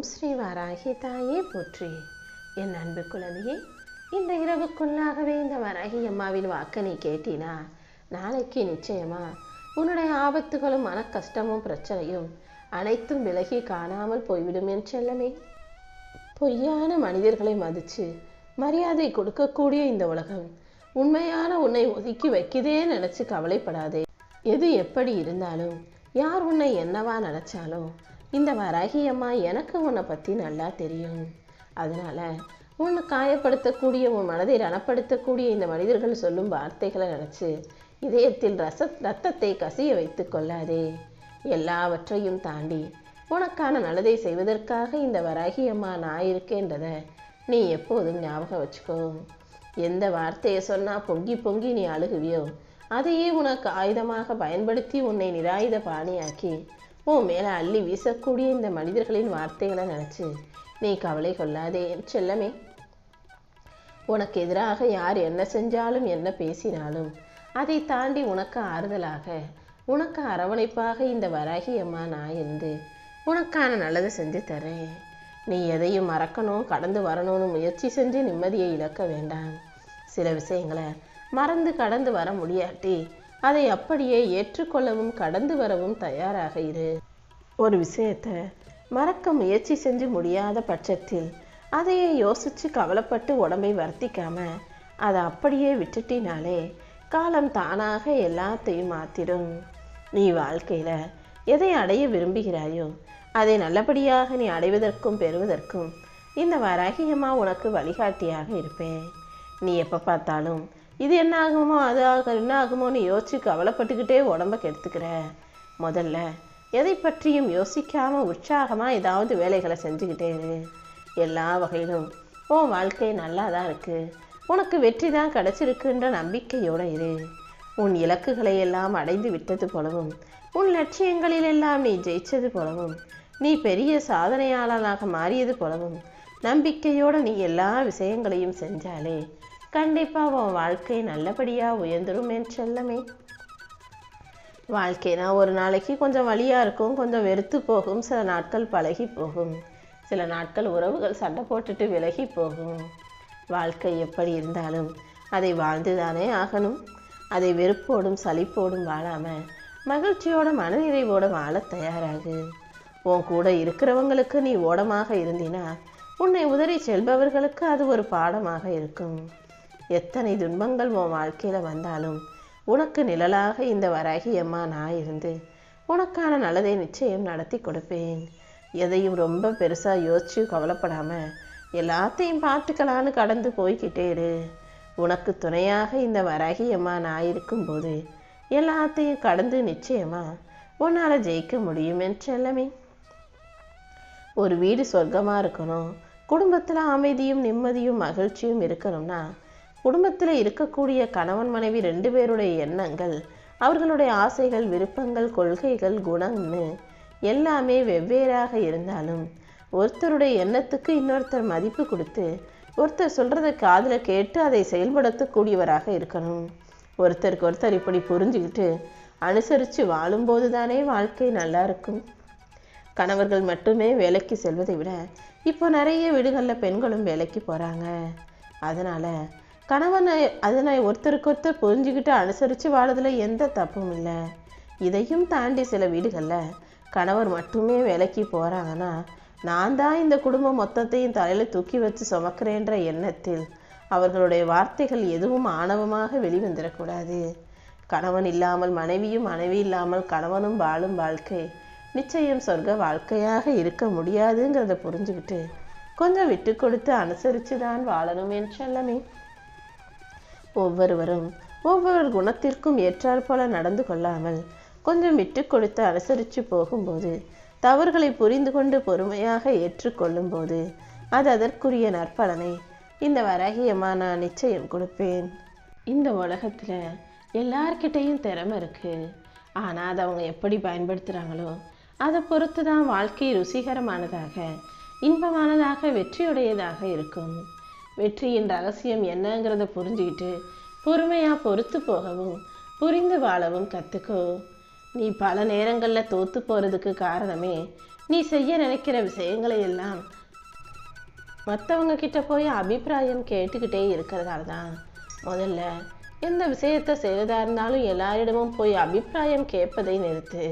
ஓம் ஸ்ரீ வாராகி தாயே போற்றி. என் அன்பு குழந்தையே இந்த இரவுக்குள்ளாகவே இந்த வராகி அம்மாவின் வாக்க நீ கேட்டினா நாளைக்கு நிச்சயமா உன்னுடைய ஆபத்துகளும் மன கஷ்டமும் பிரச்சனையும் அனைத்தும் விலகி காணாமல் போய்விடும் என் செல்லமே. பொய்யான மனிதர்களை மதித்து மரியாதை கொடுக்கக்கூடிய இந்த உலகம் உண்மையான உன்னை ஒதுக்கி வைக்குதே நினச்சி கவலைப்படாதே. எது எப்படி இருந்தாலும் யார் உன்னை என்னவா நினச்சாலும் இந்த வராகி அம்மா எனக்கு உன்னை பற்றி நல்லா தெரியும். அதனால உன்னை காயப்படுத்தக்கூடிய உன் மனதை ரணப்படுத்தக்கூடிய இந்த மனிதர்கள் சொல்லும் வார்த்தைகளை நினச்சி இதயத்தில் ரச ரத்தத்தை கசிய வைத்து கொள்ளாதே. எல்லாவற்றையும் தாண்டி உனக்கான நல்லதை செய்வதற்காக இந்த வராகி அம்மா நான் இருக்கேன்றதை நீ எப்போதும் ஞாபகம் வச்சுக்கோ. எந்த வார்த்தையை சொன்னால் பொங்கி பொங்கி நீ அழுகுவியோ அதையே உனக்கு ஆயுதமாக பயன்படுத்தி உன்னை நிராயுத பாணியாக்கி உன் மேலே அள்ளி வீசக்கூடிய இந்த மனிதர்களின் வார்த்தைகளை நினச்சி நீ கவலை கொள்ளாதே செல்லமே. உனக்கு எதிராக யார் என்ன செஞ்சாலும் என்ன பேசினாலும் அதை தாண்டி உனக்கு ஆறுதலாக உனக்கு அரவணைப்பாக இந்த வராகி அம்மா நான் இருந்து உனக்கான நல்லதை செஞ்சு தரேன். நீ எதையும் மறக்கணும் கடந்து வரணும்னு முயற்சி செஞ்சு நிம்மதியை இழக்க வேண்டாம். சில விஷயங்களை மறந்து கடந்து வர முடியாட்டி அதை அப்படியே ஏற்றுக்கொள்ளவும் கடந்து வரவும் தயாராக இரு. ஒரு விஷயத்தை மறக்க முயற்சி செஞ்சு முடியாத பட்சத்தில் அதையே யோசிச்சு கவலைப்பட்டு உடம்பை வருத்திக்காம அதை அப்படியே விட்டுட்டினாலே காலம் தானாக எல்லாத்தையும் மாத்திடும் நீ வாழ்க்கையில் எதை அடைய விரும்புகிறாயோ அதை நல்லபடியாக நீ அடைவதற்கும் பெறுவதற்கும் இந்த வராகியமாக உனக்கு வழிகாட்டியாக இருப்பேன். நீ எப்போ பார்த்தாலும் இது என்ன ஆகுமோ அது ஆகும் என்ன ஆகுமோன்னு யோசிச்சு கவலைப்பட்டுக்கிட்டே உடம்ப கெடுத்துக்கிற. முதல்ல எதை பற்றியும் யோசிக்காம உற்சாகமாக ஏதாவது வேலைகளை செஞ்சுக்கிட்டே இரு. எல்லா வகையிலும் உன் வாழ்க்கை நல்லா தான் இருக்கு. உனக்கு வெற்றி தான் கிடச்சிருக்குன்ற நம்பிக்கையோடு இரு. உன் இலக்குகளை எல்லாம் அடைந்து விட்டது போலவும் உன் லட்சியங்களில் எல்லாம் நீ ஜெயிச்சது போலவும் நீ பெரிய சாதனையாளனாக மாறியது போலவும் நம்பிக்கையோட நீ எல்லா விஷயங்களையும் செஞ்சாலே கண்டிப்பாக உன் வாழ்க்கை நல்லபடியாக உயர்ந்துடும் என் செல்லமே. வாழ்க்கைனா ஒரு நாளைக்கு கொஞ்சம் வழியாக இருக்கும் கொஞ்சம் வெறுத்து போகும் சில நாட்கள் பழகி போகும். சில நாட்கள் உறவுகள் சண்டை போட்டுட்டு விலகி போகும். வாழ்க்கை எப்படி இருந்தாலும் அதை வாழ்ந்துதானே ஆகணும். அதை வெறுப்போடும் சலிப்போடும் வாழாமல் மகிழ்ச்சியோட மனநிறைவோட வாழ தயாராகு. உன் கூட இருக்கிறவங்களுக்கு நீ ஓடமாக இருந்தினா உன்னை உதறி செல்பவர்களுக்கு அது ஒரு பாடமாக இருக்கும். எத்தனை துன்பங்கள் உன் வாழ்க்கையில் வந்தாலும் உனக்கு நிழலாக இந்த வராகி அம்மா நான் இருந்து உனக்கான நல்லதை நிச்சயம் நடத்தி கொடுப்பேன். எதையும் ரொம்ப பெருசாக யோசிச்சு கவலைப்படாமல் எல்லாத்தையும் பார்த்துக்கலான்னு கடந்து போய்கிட்டே இரு. உனக்கு துணையாக இந்த வராகி அம்மா நான் இருக்கும்போது எல்லாத்தையும் கடந்து நிச்சயமா உன்னால் ஜெயிக்க முடியும் என்றெல்லமே ஒரு வீடு சொர்க்கமாக இருக்கணும் குடும்பத்தில் அமைதியும் நிம்மதியும் மகிழ்ச்சியும் இருக்கணும்னா குடும்பத்தில் இருக்கக்கூடிய கணவன் மனைவி ரெண்டு பேருடைய எண்ணங்கள் அவர்களுடைய ஆசைகள் விருப்பங்கள் கொள்கைகள் குணம்னு எல்லாமே வெவ்வேறாக இருந்தாலும் ஒருத்தருடைய எண்ணத்துக்கு இன்னொருத்தர் மதிப்பு கொடுத்து ஒருத்தர் சொல்கிறத காதில் கேட்டு அதை செயல்படுத்தக்கூடியவராக இருக்கணும். ஒருத்தருக்கு ஒருத்தர் இப்படி புரிஞ்சுக்கிட்டு அனுசரித்து வாழும்போது தானே வாழ்க்கை நல்லா இருக்கும். கணவர்கள் மட்டுமே வேலைக்கு செல்வதை விட இப்போ நிறைய வீடுகளில் பெண்களும் வேலைக்கு போகிறாங்க அதனால் கணவனை அதனை ஒருத்தருக்கு ஒருத்தர் புரிஞ்சுக்கிட்டு அனுசரித்து வாழதில் எந்த தப்பும் இல்லை. இதையும் தாண்டி சில வீடுகளில் கணவர் மட்டுமே வேலைக்கு போகிறாங்கன்னா நான் தான் இந்த குடும்பம் மொத்தத்தையும் தலையில் தூக்கி வச்சு சுமக்கிறேன்ற எண்ணத்தில் அவர்களுடைய வார்த்தைகள் எதுவும் ஆணவமாக வெளிவந்துடக்கூடாது கணவன் இல்லாமல் மனைவியும் மனைவி இல்லாமல் கணவனும் வாழும் வாழ்க்கை நிச்சயம் சொர்க்க வாழ்க்கையாக இருக்க முடியாதுங்கிறத புரிஞ்சுக்கிட்டு கொஞ்சம் விட்டு கொடுத்து அனுசரித்து தான் வாழணும் என் செல்லமே ஒவ்வொருவரும் ஒவ்வொரு குணத்திற்கும் ஏற்றாற்போல நடந்து கொள்ளாமல் கொஞ்சம் விட்டு கொடுத்து அனுசரித்து போகும்போது தவறுகளை புரிந்து கொண்டு பொறுமையாக ஏற்றுக்கொள்ளும் போது அது அதற்குரிய நற்பலனை இந்த வராகியமா நான் நிச்சயம் கொடுப்பேன். இந்த உலகத்தில் எல்லார்கிட்டேயும் திறமை இருக்குது ஆனால் அதை அவங்க எப்படி பயன்படுத்துகிறாங்களோ அதை பொறுத்து தான் வாழ்க்கை ருசிகரமானதாக இன்பமானதாக வெற்றியுடையதாக இருக்கும். வெற்றியின் ரகசியம் என்னங்கிறத புரிஞ்சுக்கிட்டு பொறுமையாக பொறுத்து போகவும் புரிந்து வாழவும் கற்றுக்கோ நீ பல நேரங்களில் தோற்று போகிறதுக்கு காரணமே நீ செய்ய நினைக்கிற விஷயங்களை எல்லாம் மற்றவங்க கிட்ட போய் அபிப்பிராயம் கேட்டுக்கிட்டே இருக்கிறதால தான். முதல்ல எந்த விஷயத்தை செய்கிறதா இருந்தாலும் எல்லாரிடமும் போய் அபிப்பிராயம் கேட்பதை நிறுத்து.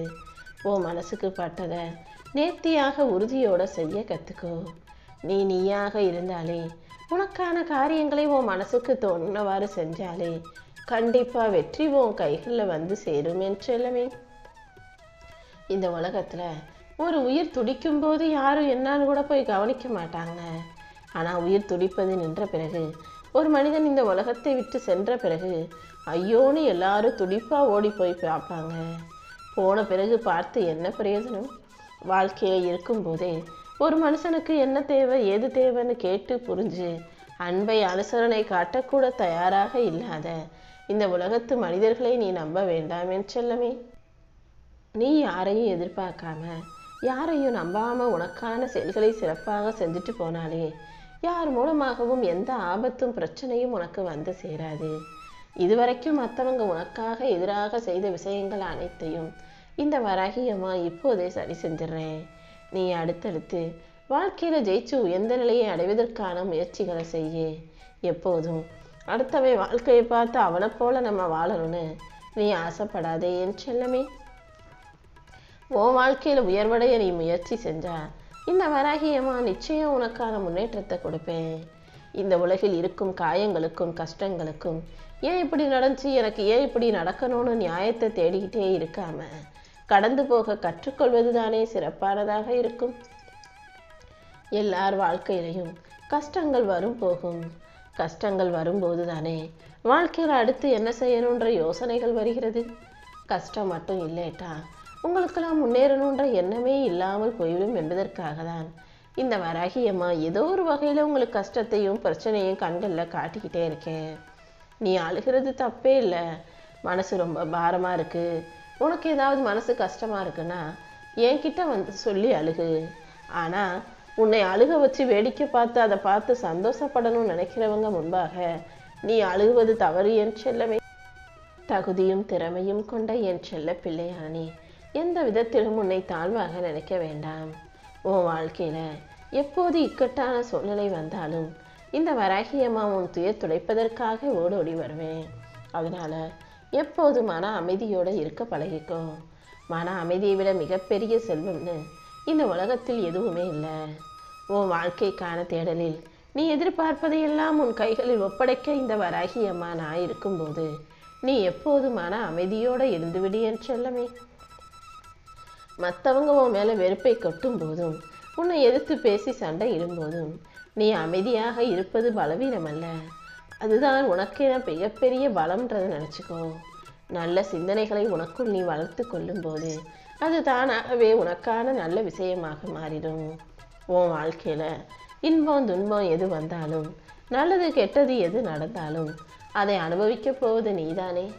உன் மனசுக்கு பட்டதை நேர்த்தியாக உறுதியோடு செய்ய கற்றுக்கோ நீ நீயாக இருந்தாலே உனக்கான காரியங்களை உன் மனசுக்கு தோணுனவாறு செஞ்சாலே கண்டிப்பாக வெற்றி உன் கைகளில் வந்து சேரும் என்றெல்லவே இந்த உலகத்தில் ஒரு உயிர் துடிக்கும் போது யாரும் என்னான்னு கூட போய் கவனிக்க மாட்டாங்க. ஆனால் உயிர் துடிப்பது நின்ற பிறகு ஒரு மனிதன் இந்த உலகத்தை விட்டு சென்ற பிறகு ஐயோன்னு எல்லாரும் துடிப்பாக ஓடி போய் பார்ப்பாங்க. போன பிறகு பார்த்து என்ன பிரயோஜனம்? வாழ்க்கையில் இருக்கும்போதே ஒரு மனுஷனுக்கு என்ன தேவை ஏது தேவைன்னு கேட்டு புரிஞ்சு அன்பை அனுசரணை காட்டக்கூட தயாராக இல்லாத இந்த உலகத்து மனிதர்களை நீ நம்ப வேண்டாம் என் செல்லமே. நீ யாரையும் எதிர்பார்க்காம யாரையும் நம்பாம உனக்கான செயல்களை சிறப்பாக செஞ்சுட்டு போனாலே யார் மூலமாகவும் எந்த ஆபத்தும் பிரச்சனையும் உனக்கு வந்து சேராது. இதுவரைக்கும் மற்றவங்க உனக்காக எதிராக செய்த விஷயங்கள் அனைத்தையும் இந்த வராகியம்மா இப்போதே சரி செஞ்சிடுறேன். நீ அடுத்தடுத்து வாழ்க்கையில ஜெயிச்சு உயர்ந்த நிலையை அடைவதற்கான முயற்சிகளை செய்ய. எப்போதும் அடுத்தவன் வாழ்க்கையை பார்த்து அவனை போல நம்ம வாழணும்னு நீ ஆசைப்படாதே என் செல்லமே. உன் வாழ்க்கையில உயர்வடைய நீ முயற்சி செஞ்சா இந்த வராகியம்மா நிச்சயம் உனக்கான முன்னேற்றத்தை கொடுப்பேன். இந்த உலகில் இருக்கும் காயங்களுக்கும் கஷ்டங்களுக்கும் ஏன் இப்படி நடந்துச்சு? எனக்கு ஏன் இப்படி நடக்கணும்னு நியாயத்தை தேடிக்கிட்டே இருக்காம? கடந்து போக கற்றுக்கொள்வது தானே சிறப்பானதாக இருக்கும். எல்லார் வாழ்க்கையிலையும் கஷ்டங்கள் வரும் போகும். கஷ்டங்கள் வரும்போது தானே வாழ்க்கையில் அடுத்து என்ன செய்யணுன்ற யோசனைகள் வருகிறது. கஷ்டம் மட்டும் இல்லேட்டா உங்களுக்கெல்லாம் முன்னேறணுன்ற எண்ணமே இல்லாமல் போய்விடும் என்பதற்காக தான் இந்த வராகியம்மா ஏதோ ஒரு வகையில் உங்களுக்கு கஷ்டத்தையும் பிரச்சனையும் கண்களில் காட்டிக்கிட்டே இருக்கேன் நீ அழுகிறது தப்பே இல்லை. மனசு ரொம்ப பாரமாக இருக்குது உனக்கு ஏதாவது மனசு கஷ்டமாக இருக்குன்னா என்கிட்ட வந்து சொல்லி அழுகு. ஆனால் உன்னை அழுக வச்சு வேடிக்கை பார்த்து அதை பார்த்து சந்தோஷப்படணும்னு நினைக்கிறவங்க முன்பாக நீ அழுகுவது தவறு என் செல்லமே. தகுதியும் திறமையும் கொண்ட என் செல்ல பிள்ளையான எந்த விதத்திலும் உன்னை தாழ்வாக நினைக்க வேண்டாம். உன் வாழ்க்கையில் எப்போது இக்கட்டான சூழ்நிலை வந்தாலும் இந்த வராகியம்மா உன் துயர் துடைப்பதற்காக ஓடோடி வருவேன். அதனால் எப்போது மன அமைதியோடு இருக்க பழகிக்கோ. மன அமைதியை விட மிகப்பெரிய செல்வம்னு இந்த உலகத்தில் எதுவுமே இல்லை. உன் வாழ்க்கைக்கான தேடலில் நீ எதிர்பார்ப்பதையெல்லாம் உன் கைகளில் ஒப்படைக்க இந்த வராகியம்மா நான் இருக்கும்போது நீ எப்போதும் மன அமைதியோடு இருந்துவிடு என்று செல்லமே. மற்றவங்க உன் மேலே வெறுப்பை கொட்டும் போதும் உன்னை எதிர்த்து பேசி சண்டை இடும்போதும் நீ அமைதியாக இருப்பது பலவீனம் அல்ல அதுதான் உனக்கென மிகப்பெரிய பலம்ன்றதை நினச்சிக்கோ. நல்ல சிந்தனைகளை உனக்குள் நீ வளர்த்து கொள்ளும்போது அது தானாகவே உனக்கான நல்ல விஷயமாக மாறிடும். உன் வாழ்க்கையில் இன்பம் துன்பம் எது வந்தாலும் நல்லது கெட்டது எது நடந்தாலும் அதை அனுபவிக்க போவது நீதானே.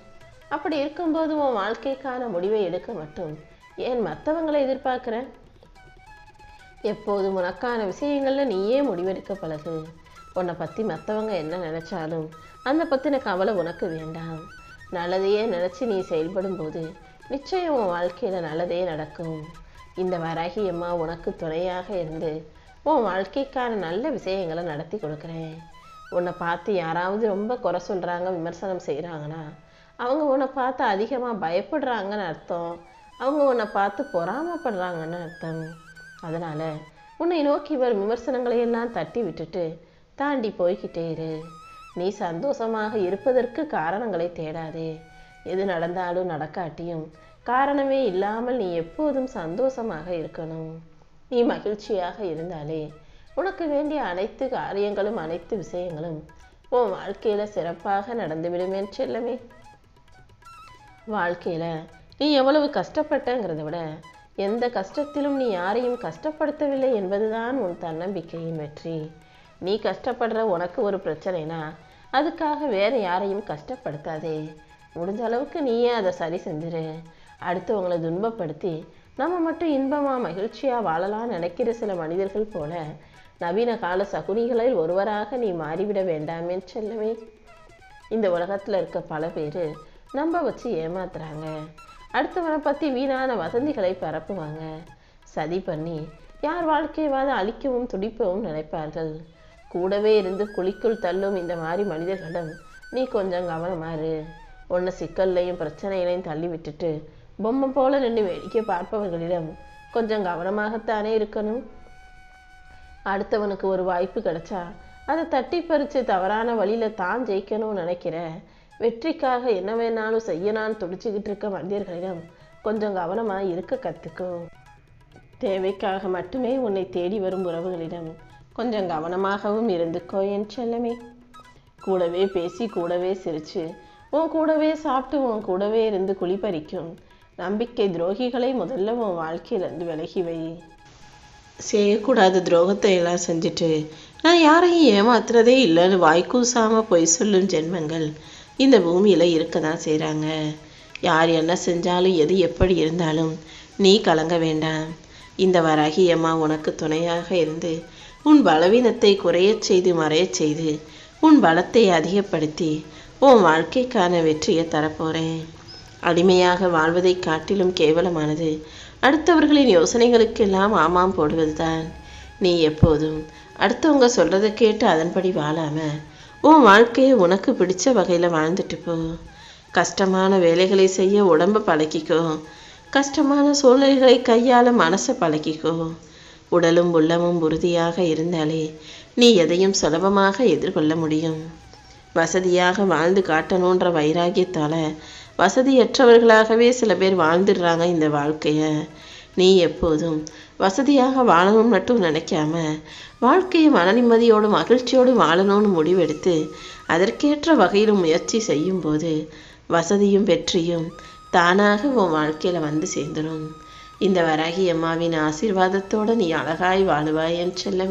அப்படி இருக்கும்போது உன் வாழ்க்கைக்கான முடிவை எடுக்க மட்டும் ஏன் மற்றவங்களை எதிர்பார்க்குற? எப்போதும் உனக்கான விஷயங்களில் நீயே முடிவெடுக்க பழகு. உன்னை பற்றி மற்றவங்க என்ன நினச்சாலும் அந்த பற்றின கவலை உனக்கு வேண்டாம். நல்லதையே நினச்சி நீ செயல்படும் போது நிச்சயம் உன் வாழ்க்கையில் நல்லதே நடக்கும். இந்த வராகி அம்மா உனக்கு துணையாக இருந்து உன் வாழ்க்கைக்கான நல்ல விஷயங்களை நடத்தி கொடுக்குறேன். உன்னை பார்த்து யாராவது ரொம்ப குறை சொல்கிறாங்க விமர்சனம் செய்கிறாங்கன்னா அவங்க உன்னை பார்த்து அதிகமாக பயப்படுறாங்கன்னு அர்த்தம். அவங்க உன்னை பார்த்து பொறாமப்படுறாங்கன்னு அர்த்தம். அதனால் உன்னை நோக்கி வரும் விமர்சனங்களையெல்லாம் தட்டி விட்டுட்டு தாண்டி போய்கிட்டே இரு. நீ சந்தோஷமாக இருப்பதற்கு காரணங்களை தேடாதே. எது நடந்தாலும் நடக்காட்டியும் காரணமே இல்லாமல் நீ எப்போதும் சந்தோஷமாக இருக்கணும். நீ மகிழ்ச்சியாக இருந்தாலே உனக்கு வேண்டிய அனைத்து காரியங்களும் அனைத்து விஷயங்களும் உன் வாழ்க்கையில சிறப்பாக நடந்துவிடுமே செல்லமே. வாழ்க்கையில நீ எவ்வளவு கஷ்டப்பட்டங்கிறத விட எந்த கஷ்டத்திலும் நீ யாரையும் கஷ்டப்படுத்தவில்லை என்பதுதான் உன் தன்னம்பிக்கையின் வெற்றி. நீ கஷ்டப்படுற உனக்கு ஒரு பிரச்சனைனா அதுக்காக வேறு யாரையும் கஷ்டப்படுத்தாதே. முடிஞ்ச அளவுக்கு நீயே அதை சரி செஞ்சிரு. அடுத்தவங்களை துன்பப்படுத்தி நம்ம மட்டும் இன்பமாக மகிழ்ச்சியாக வாழலாம் நினைக்கிற சில மனிதர்கள் போல நவீன கால சகுனிகளில் ஒருவராக நீ மாறிவிட வேண்டாமே செல்லவே இந்த உலகத்தில் இருக்க பல பேர் நம்ப வச்சு ஏமாத்துறாங்க. அடுத்தவனை பற்றி வீணான வசந்திகளை பரப்புவாங்க. சதி பண்ணி யார் வாழ்க்கையவாத அழிக்கவும் துடிப்பவும் நினைப்பார்கள். கூடவே இருந்து குழிக்குள் தள்ளும் இந்த மாதிரி மனிதர்களிடம் நீ கொஞ்சம் கவனமாறு உன்னை சிக்கல்லையும் பிரச்சனைகளையும் தள்ளி விட்டுட்டு பொம்மை போல நின்று வேடிக்கை பார்ப்பவர்களிடம் கொஞ்சம் கவனமாகத்தானே இருக்கணும்? அடுத்தவனுக்கு ஒரு வாய்ப்பு கிடைச்சா அதை தட்டி பறித்து தவறான வழியில தான் ஜெயிக்கணும்னு நினைக்கிற. வெற்றிக்காக என்ன வேணாலும் செய்யணான்னு துடிச்சுக்கிட்டு இருக்க மனிதர்களிடம் கொஞ்சம் கவனமா இருக்க கத்துக்கோ. தேவைக்காக மட்டுமே உன்னை தேடி வரும் உறவுகளிடம் கொஞ்சம் கவனமாகவும் இருந்துக்கோ என் செல்லமே. கூடவே பேசி கூடவே சிரிச்சு உன் கூடவே சாப்பிட்டு உன் கூடவே இருந்து குளிப்பறிக்கும் நம்பிக்கை துரோகிகளை முதல்ல உன் வாழ்க்கையிலேருந்து விலகி வை. செய்யக்கூடாத துரோகத்தை எல்லாம் செஞ்சுட்டு நான் யாரையும் ஏமாத்துறதே இல்லைன்னு வாய்க்கூசாம பொய் சொல்லும் ஜென்மங்கள் இந்த பூமியில இருக்க தான் செய்கிறாங்க யார் என்ன செஞ்சாலும் எது எப்படி இருந்தாலும் நீ கலங்க வேண்டாம். இந்த வராகி அம்மா உனக்கு துணையாக இருந்து உன் பலவீனத்தை குறையச் செய்து மறையச் செய்து உன் பலத்தை அதிகப்படுத்தி உன் வாழ்க்கைக்கான வெற்றியை தரப்போறேன். அடிமையாக வாழ்வதை காட்டிலும் கேவலமானது. அடுத்தவர்களின் யோசனைகளுக்கெல்லாம் ஆமாம் போடுவதுதான். நீ எப்போதும் அடுத்தவங்க சொல்றதை கேட்டு அதன்படி வாழாம உன் வாழ்க்கையை உனக்கு பிடிச்ச வகையில வாழ்ந்துட்டு போ. கஷ்டமான வேலைகளை செய்ய உடம்ப பழக்கிக்கோ. கஷ்டமான சூழ்நிலைகளை கையாள மனசை பழக்கிக்கோ. உடலும் உள்ளமும் உறுதியாக இருந்தாலே நீ எதையும் சுலபமாக எதிர்கொள்ள முடியும். வசதியாக வாழ்ந்து காட்டணுன்ற வைராகியத்தால் வசதியற்றவர்களாகவே சில பேர் வாழ்ந்துடுறாங்க இந்த வாழ்க்கையை. நீ எப்போதும் வசதியாக வாழணும்னு மட்டும் நினைக்காம வாழ்க்கையை மன நிம்மதியோடும் மகிழ்ச்சியோடும் வாழணும்னு முடிவெடுத்து அதற்கேற்ற வகையிலும் முயற்சி செய்யும்போது வசதியும் வெற்றியும் தானாக உன் வாழ்க்கையில் வந்து சேர்ந்துடும் இந்த வராகி அம்மாவின் ஆசீர்வாதத்தோட நீ அழகாய் வாழுவாய் என் செல்லம்